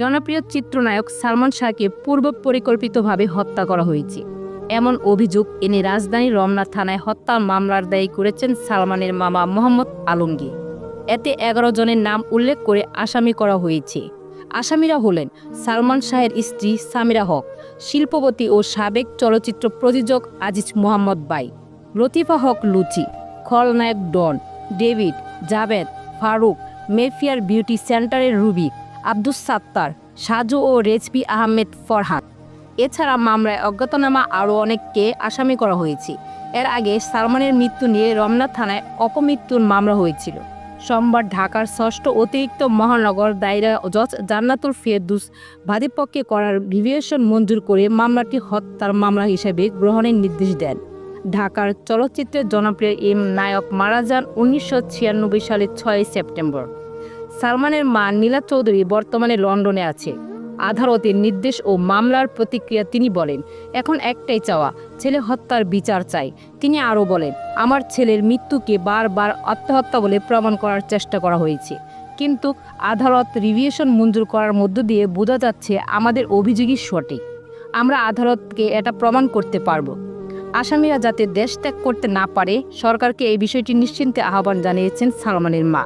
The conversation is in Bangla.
জনপ্রিয় চিত্রনায়ক সালমান শাহকে পূর্ব পরিকল্পিতভাবে হত্যা করা হয়েছে। এমন অভিযোগ এনে রাজধানীর রমনা থানায় হত্যার মামলার দায়ী করেছেন সালমানের মামা মোহাম্মদ আলমগীর। এতে এগারো জনের নাম উল্লেখ করে আসামি করা হয়েছে। আসামিরা হলেন সালমান শাহের স্ত্রী সামিরা হক, শিল্পপতি ও সাবেক চলচ্চিত্র প্রযোজক আজিজ মোহাম্মদ বাই, লতিফা হক লুচি, খলনায়ক Don, David, Javed, Farooq, Mayfair beauty সেন্টারের রুবি আব্দুস সাত্তার, সাজু ও রেজবি আহমেদ ফরহাদ। এছাড়া মামলায় অজ্ঞাতনামা আরও অনেককে আসামি করা হয়েছে। এর আগে সালমানের মৃত্যু নিয়ে রমনা থানায় অপমৃত্যুর মামলা হয়েছিল। সোমবার ঢাকার ষষ্ঠ অতিরিক্ত মহানগর দায়রা জজ জান্নাতুল ফেরদুস বাদীপক্ষে করার রিভিয়েশন মঞ্জুর করে মামলাটি হত্যার মামলা হিসেবে গ্রহণের নির্দেশ দেন। ঢাকার চলচ্চিত্রের জনপ্রিয় এম নায়ক মারা যান উনিশশো ছিয়ানব্বই সালের ছয় সেপ্টেম্বর। সালমানের মা নীলা চৌধুরী বর্তমানে লন্ডনে আছে। আদালতের নির্দেশ ও মামলার প্রতিক্রিয়া তিনি বলেন, এখন একটাই চাওয়া, ছেলে হত্যার বিচার চাই। তিনি আরও বলেন, আমার ছেলের মৃত্যুকে বারবার আত্মহত্যা বলে প্রমাণ করার চেষ্টা করা হয়েছে। কিন্তু আদালত রিভিয়েশন মঞ্জুর করার মধ্য দিয়ে বোঝা যাচ্ছে আমাদের অভিযোগই সঠিক। আমরা আদালতকে এটা প্রমাণ করতে পারব। আসামিরা যাতে দেশ ত্যাগ করতে না পারে, সরকারকে এই বিষয়টি নিশ্চিন্তে আহ্বান জানিয়েছেন সালমানের মা।